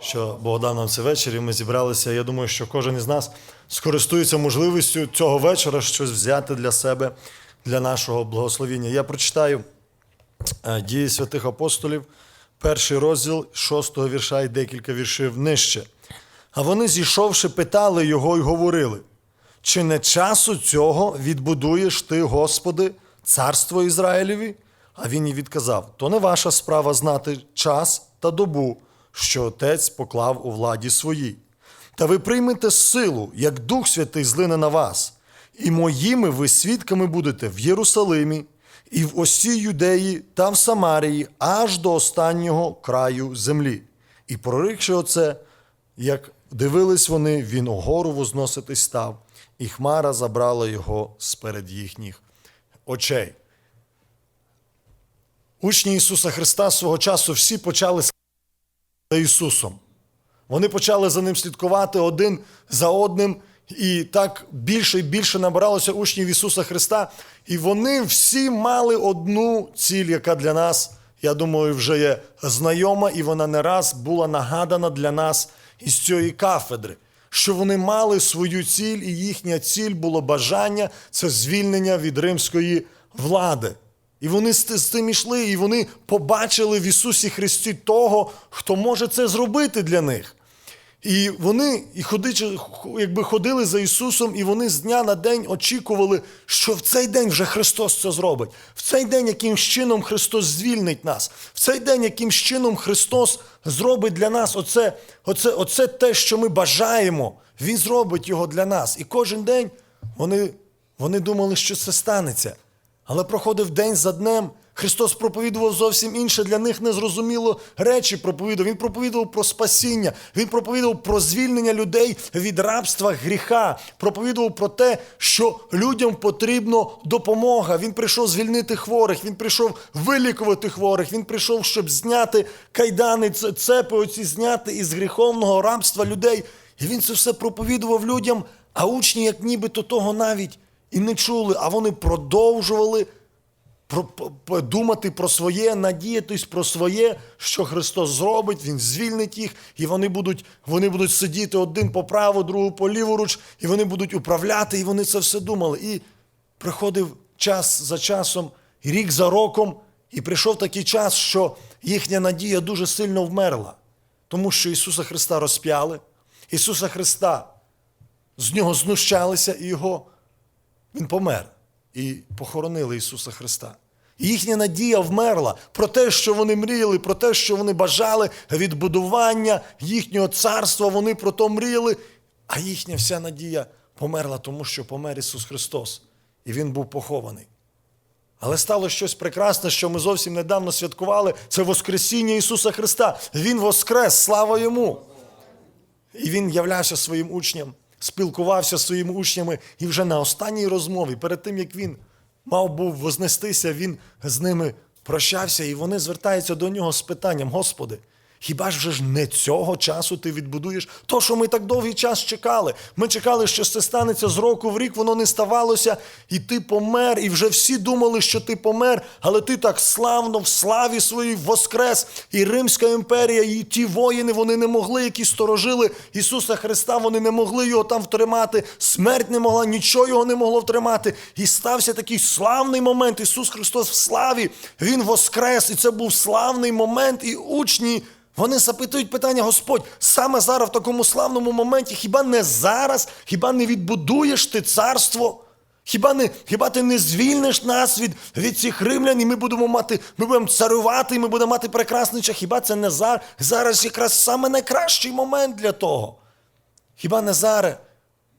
що Бог дав нам це вечір, і ми зібралися. Я думаю, що кожен із нас скористується можливістю цього вечора щось взяти для себе, для нашого благословіння. Я прочитаю е, дії святих апостолів, перший розділ шостого вірша і декілька віршів нижче. А вони, зійшовши, питали його і говорили: чи не часу цього відбудуєш ти, Господи, царство Ізраїлеві? А він і відказав: то не ваша справа знати час та добу, що Отець поклав у владі своїй. Та ви приймете силу, як Дух Святий злине на вас, і моїми ви свідками будете в Єрусалимі, і в осій Юдеї та в Самарії, аж до останнього краю землі. І прорикши оце, як дивились вони, він угору возноситись став, і хмара забрала його сперед їхніх очей. Учні Ісуса Христа свого часу всі почали за Ісусом. Вони почали за ним слідкувати один за одним, і так більше і більше набиралося учнів Ісуса Христа. І вони всі мали одну ціль, яка для нас, я думаю, вже є знайома, і вона не раз була нагадана для нас із цієї кафедри. Що вони мали свою ціль, і їхня ціль було бажання це звільнення від римської влади. І вони з цим йшли, і вони побачили в Ісусі Христі того, хто може це зробити для них. І вони і ходичи, якби ходили за Ісусом, і вони з дня на день очікували, що в цей день вже Христос це зробить. В цей день, яким чином Христос звільнить нас, в цей день, яким чином Христос зробить для нас оце, оце, оце те, що ми бажаємо. Він зробить його для нас. І кожен день вони, вони думали, що це станеться. Але проходив день за днем. Христос проповідував зовсім інше для них незрозуміло речі. Проповідував. Він проповідував про спасіння, він проповідував про звільнення людей від рабства гріха, проповідував про те, що людям потрібна допомога. Він прийшов звільнити хворих, він прийшов вилікувати хворих, він прийшов, щоб зняти кайдани, цепи, оці зняти із гріховного рабства людей. І він це все проповідував людям, а учні, як нібито того навіть і не чули, а вони продовжували думати про своє, надіятись про своє, що Христос зробить, Він звільнить їх, і вони будуть, вони будуть сидіти один по праву, другу по ліворуч, і вони будуть управляти, і вони це все думали. І приходив час за часом, рік за роком, і прийшов такий час, що їхня надія дуже сильно вмерла, тому що Ісуса Христа розп'яли, Ісуса Христа з нього знущалися, і його він помер і похоронили Ісуса Христа. І їхня надія вмерла про те, що вони мріяли, про те, що вони бажали відбудування їхнього царства, вони про то мріяли, а їхня вся надія померла, тому що помер Ісус Христос, і Він був похований. Але стало щось прекрасне, що ми зовсім недавно святкували. Це Воскресіння Ісуса Христа. Він воскрес, слава Йому! І він являвся своїм учням, спілкувався з своїми учнями, і вже на останній розмові, перед тим як він мав був вознестися, він з ними прощався, і вони звертаються до нього з питанням: Господи, хіба ж вже ж не цього часу ти відбудуєш? То, що ми так довгий час чекали. Ми чекали, що це станеться з року в рік, воно не ставалося, і ти помер, і вже всі думали, що ти помер, але ти так славно в славі своїй воскрес. І Римська імперія, і ті воїни, вони не могли, які сторожили Ісуса Христа, вони не могли його там втримати. Смерть не могла, нічого його не могло втримати. І стався такий славний момент. Ісус Христос в славі, Він воскрес, і це був славний момент, і учні. Вони запитують питання, Господь, саме зараз в такому славному моменті, хіба не зараз, хіба не відбудуєш ти царство? Хіба не, хіба ти не звільниш нас від, від цих римлян, і ми будемо мати, ми будемо царювати, і ми будемо мати прекрасний час? Хіба це не зараз? Зараз якраз саме найкращий момент для того? Хіба не зараз?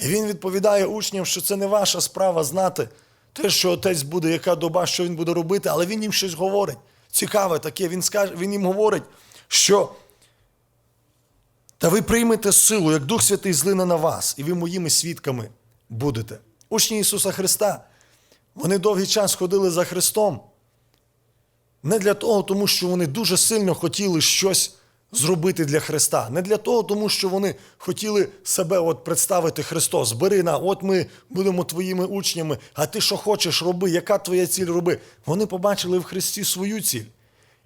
І він відповідає учням, що це не ваша справа знати те, що отець буде, яка доба, що він буде робити, але він їм щось говорить. Цікаве таке, він, скаже, він їм говорить, що та ви приймете силу, як Дух Святий злине на вас, і ви моїми свідками будете. Учні Ісуса Христа, вони довгий час ходили за Христом. Не для того, тому що вони дуже сильно хотіли щось зробити для Христа. Не для того, тому що вони хотіли себе от представити Христос. Бери на, от ми будемо твоїми учнями, а ти що хочеш, роби, яка твоя ціль роби. Вони побачили в Христі свою ціль.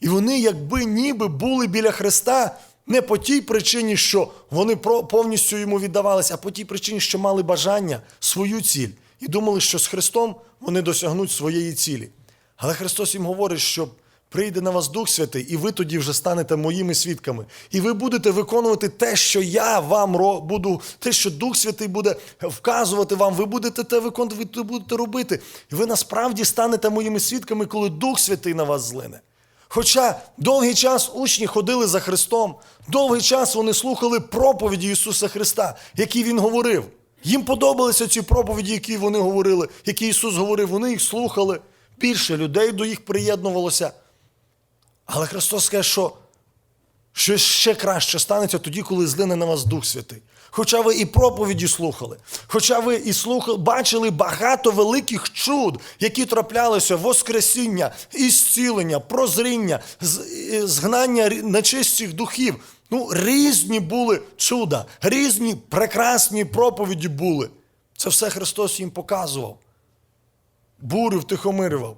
І вони, якби ніби були біля Христа, Не по тій причині, що вони повністю йому віддавалися, а по тій причині, що мали бажання свою ціль і думали, що з Христом вони досягнуть своєї цілі. Але Христос їм говорить, що прийде на вас Дух Святий, і ви тоді вже станете моїми свідками. І ви будете виконувати те, що я вам буду, те, що Дух Святий буде вказувати вам, ви будете те виконувати, ви будете робити. І ви насправді станете моїми свідками, коли Дух Святий на вас злине. Хоча довгий час учні ходили за Христом, довгий час вони слухали проповіді Ісуса Христа, які Він говорив. Їм подобалися ці проповіді, які вони говорили, які Ісус говорив, вони їх слухали. Більше людей до їх приєднувалося. Але Христос каже, що щось ще краще станеться тоді, коли злине на вас Дух Святий. Хоча ви і проповіді слухали, хоча ви і слухали, бачили багато великих чуд, які траплялися Воскресіння, ісцілення, прозріння, згнання нечистих духів. Ну, різні були чуда, різні прекрасні проповіді були. Це все Христос їм показував бурю втихомирював.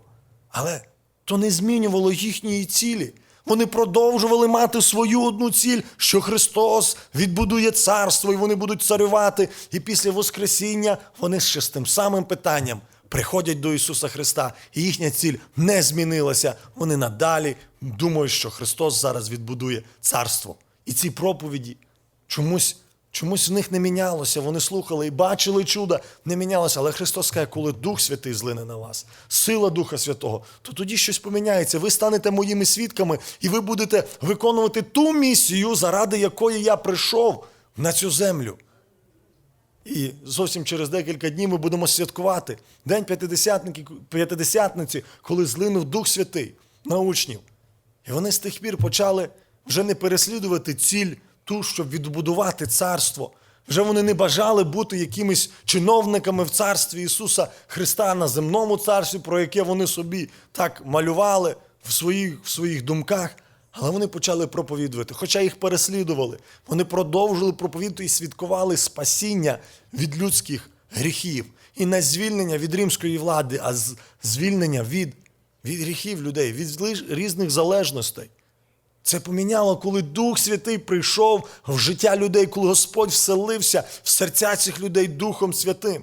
Але то не змінювало їхньої цілі. Вони продовжували мати свою одну ціль, що Христос відбудує царство, і вони будуть царювати. І після Воскресіння вони ще з тим самим питанням приходять до Ісуса Христа, і їхня ціль не змінилася. Вони надалі думають, що Христос зараз відбудує царство. І ці проповіді чомусь Чомусь в них не мінялося, вони слухали і бачили чуда, не мінялося. Але Христос каже, коли Дух Святий злине на вас, сила Духа Святого, то тоді щось поміняється. Ви станете моїми свідками, і ви будете виконувати ту місію, заради якої я прийшов на цю землю. І зовсім через декілька днів ми будемо святкувати День П'ятидесятниці, коли злинув Дух Святий на учнів. І вони з тих пір почали вже не переслідувати ціль ту, щоб відбудувати царство. Вже вони не бажали бути якимись чиновниками в царстві Ісуса Христа на земному царстві, про яке вони собі так малювали в своїх, в своїх думках. Але вони почали проповідувати. Хоча їх переслідували, вони продовжили проповідувати і свідкували спасіння від людських гріхів. І не звільнення від римської влади, а звільнення від, від гріхів людей, від різних залежностей. Це поміняло, коли Дух Святий прийшов в життя людей, коли Господь вселився в серця цих людей Духом Святим.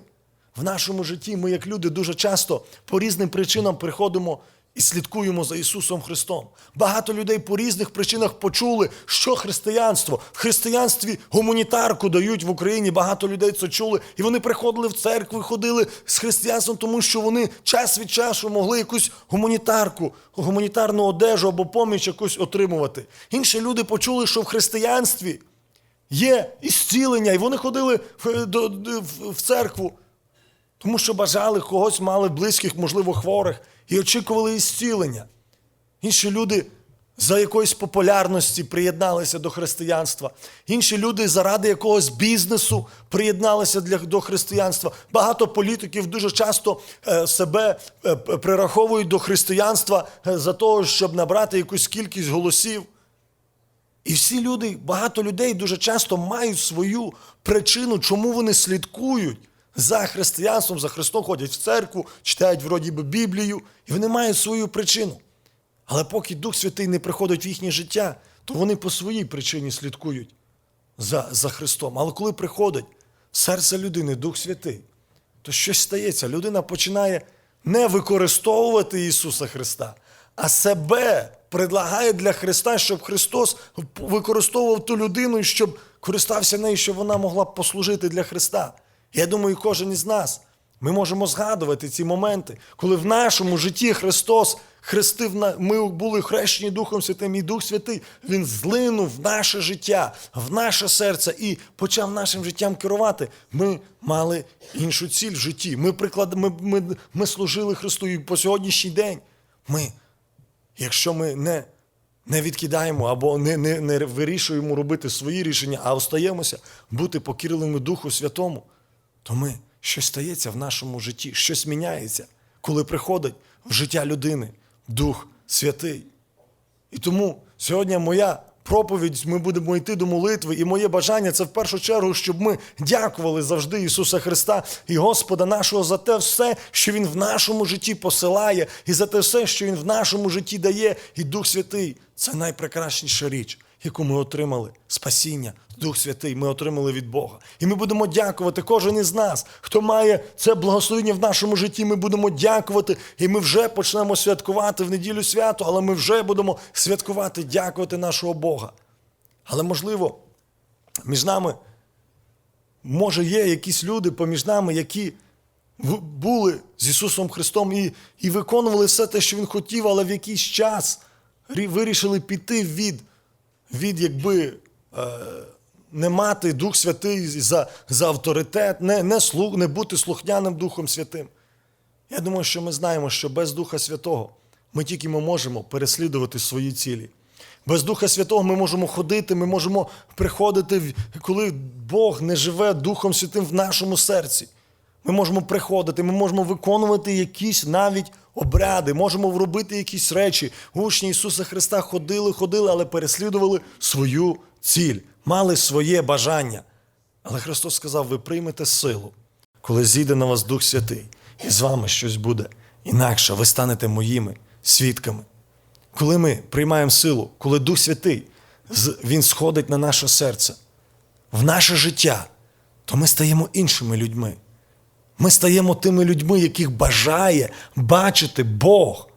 В нашому житті ми, як люди, дуже часто по різним причинам приходимо і слідкуємо за Ісусом Христом. Багато людей по різних причинах почули, що християнство. В християнстві гуманітарку дають в Україні. Багато людей це чули, і вони приходили в церкву, ходили з християнством, тому що вони час від часу могли якусь гуманітарку, гуманітарну одежу або поміч якусь отримувати. Інші люди почули, що в християнстві є ісцілення, і вони ходили в, церкву. Тому що бажали когось мали близьких, можливо, хворих, і очікували ісцілення. Інші люди за якоїсь популярності приєдналися до християнства. Інші люди заради якогось бізнесу приєдналися для, до християнства. Багато політиків дуже часто е, себе е, прираховують до християнства е, за того, щоб набрати якусь кількість голосів. І всі люди, багато людей дуже часто мають свою причину, чому вони слідкують за християнством, за Христом, ходять в церкву, читають вроді би Біблію, і вони мають свою причину. Але поки Дух Святий не приходить в їхнє життя, то вони по своїй причині слідкують за, за Христом. Але коли приходить серце людини Дух Святий, то щось стається. Людина починає не використовувати Ісуса Христа, а себе предлагає для Христа, щоб Христос використовував ту людину, щоб користався нею, щоб вона могла послужити для Христа. Я думаю, кожен із нас ми можемо згадувати ці моменти, коли в нашому житті Христос хрестив на ми були хрещені Духом Святим, і Дух Святий Він злинув в наше життя, в наше серце і почав нашим життям керувати. Ми мали іншу ціль в житті. Ми приклад, ми, ми, ми служили Христу і по сьогоднішній день. Ми, якщо ми не, не відкидаємо або не, не, не вирішуємо робити свої рішення, а остаємося бути покірливими Духу Святому, то ми щось стається в нашому житті, щось міняється, коли приходить в життя людини Дух Святий. І тому сьогодні моя проповідь, ми будемо йти до молитви, і моє бажання це в першу чергу, щоб ми дякували завжди Ісуса Христа і Господа нашого за те все, що Він в нашому житті посилає, і за те все, що Він в нашому житті дає, і Дух Святий це найпрекрасніша річ, яку ми отримали, спасіння, Дух Святий, ми отримали від Бога. І ми будемо дякувати, кожен із нас, хто має це благословення в нашому житті, ми будемо дякувати, і ми вже почнемо святкувати в неділю свято, але ми вже будемо святкувати, дякувати нашого Бога. Але можливо, між нами, може, є якісь люди поміж нами, які були з Ісусом Христом і, і виконували все те, що Він хотів, але в якийсь час рі- вирішили піти від, від якби, е, не мати Дух Святий за, за авторитет, не, не, слух, не бути слухняним Духом Святим. Я думаю, що ми знаємо, що без Духа Святого ми тільки ми можемо переслідувати свої цілі. Без Духа Святого ми можемо ходити, ми можемо приходити, коли Бог не живе Духом Святим в нашому серці. Ми можемо приходити, ми можемо виконувати якісь навіть обряди, можемо робити якісь речі. Учні Ісуса Христа ходили, ходили, але переслідували свою ціль, мали своє бажання. Але Христос сказав: ви приймете силу, коли зійде на вас Дух Святий, і з вами щось буде інакше, ви станете моїми свідками. Коли ми приймаємо силу, коли Дух Святий Він сходить на наше серце, в наше життя, то ми стаємо іншими людьми. Ми стаємо тими людьми, яких бажає бачити Бог.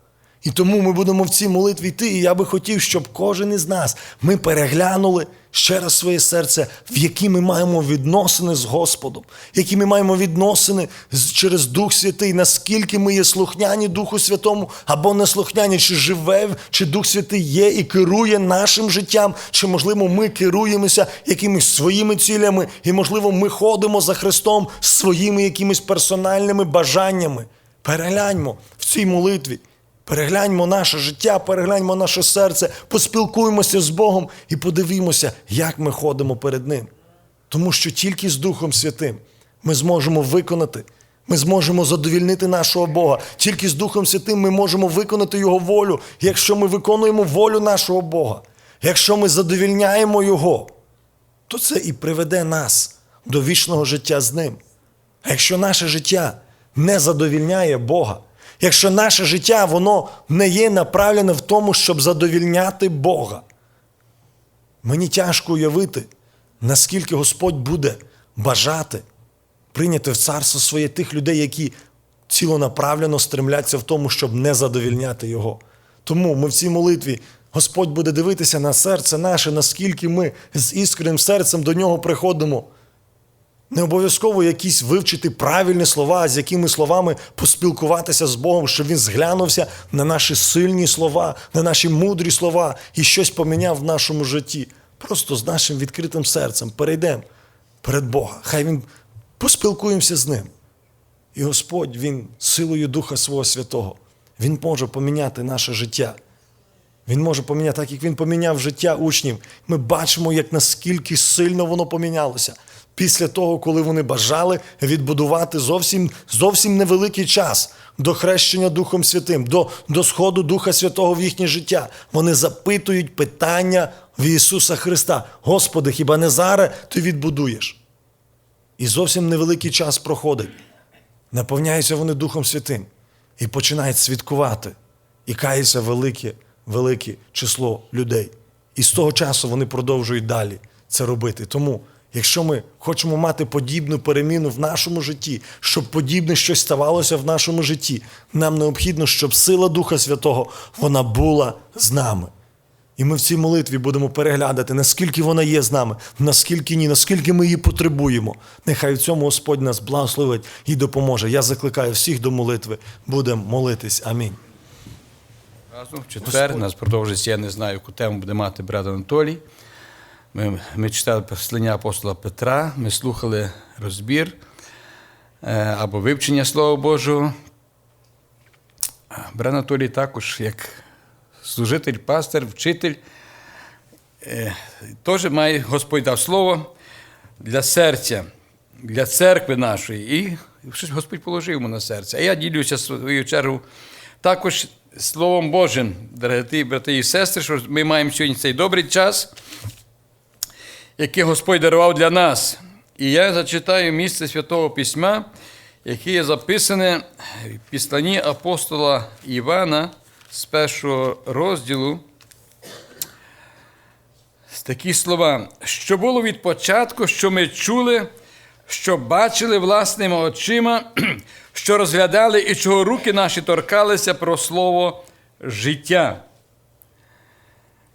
І тому ми будемо в цій молитві йти. І я би хотів, щоб кожен із нас ми переглянули ще раз своє серце, в які ми маємо відносини з Господом, які ми маємо відносини через Дух Святий, наскільки ми є слухняні Духу Святому або не слухняні, чи живе, чи Дух Святий є і керує нашим життям, чи, можливо, ми керуємося якимись своїми цілями, і, можливо, ми ходимо за Христом своїми якимись персональними бажаннями. Перегляньмо в цій молитві. Перегляньмо наше життя, перегляньмо наше серце, поспілкуємося з Богом і подивімося, як ми ходимо перед Ним. Тому що тільки з Духом Святим ми зможемо виконати, ми зможемо задовільнити нашого Бога. Тільки з Духом Святим ми можемо виконати Його волю, якщо ми виконуємо волю нашого Бога, якщо ми задовільняємо Його, то це і приведе нас до вічного життя з Ним. А якщо наше життя не задовільняє Бога, якщо наше життя воно не є направлене в тому, щоб задовільняти Бога, мені тяжко уявити, наскільки Господь буде бажати прийняти в царство своє тих людей, які цілонаправлено стремляться в тому, щоб не задовільняти Його. Тому ми в цій молитві Господь буде дивитися на серце наше, наскільки ми з іскренним серцем до нього приходимо. Не обов'язково якісь вивчити правильні слова, з якими словами поспілкуватися з Богом, щоб він зглянувся на наші сильні слова, на наші мудрі слова і щось поміняв в нашому житті. Просто з нашим відкритим серцем перейдемо перед Бога. Хай він поспілкуємося з ним. І Господь, Він силою Духа Свого Святого, Він може поміняти наше життя. Він може поміняти, так як він поміняв життя учнів. Ми бачимо, як наскільки сильно воно помінялося. Після того, коли вони бажали відбудувати зовсім, зовсім невеликий час до хрещення Духом Святим, до, до сходу Духа Святого в їхнє життя. Вони запитують питання в Ісуса Христа. Господи, хіба не зараз ти відбудуєш? І зовсім невеликий час проходить. Наповняються вони Духом Святим і починають свідкувати. І кається велике, велике число людей. І з того часу вони продовжують далі це робити. Тому, якщо ми хочемо мати подібну переміну в нашому житті, щоб подібне щось ставалося в нашому житті, нам необхідно, щоб сила Духа Святого вона була з нами. І ми в цій молитві будемо переглядати, наскільки вона є з нами, наскільки ні, наскільки ми її потребуємо. Нехай в цьому Господь нас благословить і допоможе. Я закликаю всіх до молитви. Будемо молитись. Амінь. Разом в четвер нас продовжується, я не знаю, яку тему буде мати брат Анатолій. Ми, ми читали послання апостола Петра, ми слухали розбір е, або вивчення Слова Божого. Брат Анатолій також, як служитель, пастир, вчитель, е, теж має Господь дав слово для серця, для церкви нашої. І щось Господь положив йому на серце. А я ділюся свою чергу також Словом Божим, дорогі брати і сестри, що ми маємо сьогодні цей добрий час, який Господь дарував для нас. І я зачитаю місце Святого Письма, яке є записане в післанні апостола Івана з першого розділу, такі слова, що було від початку, що ми чули, що бачили власними очима, що розглядали і чого руки наші торкалися про слово життя.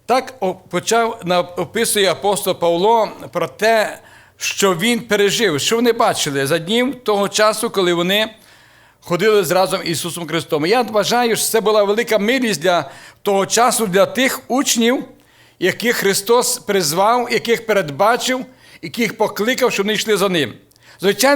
Так почав описує апостол Павло про те, що він пережив, що вони бачили за днів того часу, коли вони ходили з Ісусом Христом. Я вважаю, що це була велика милість для того часу для тих учнів, яких Христос призвав, яких передбачив, яких покликав, щоб вони йшли за ним. Звичайно,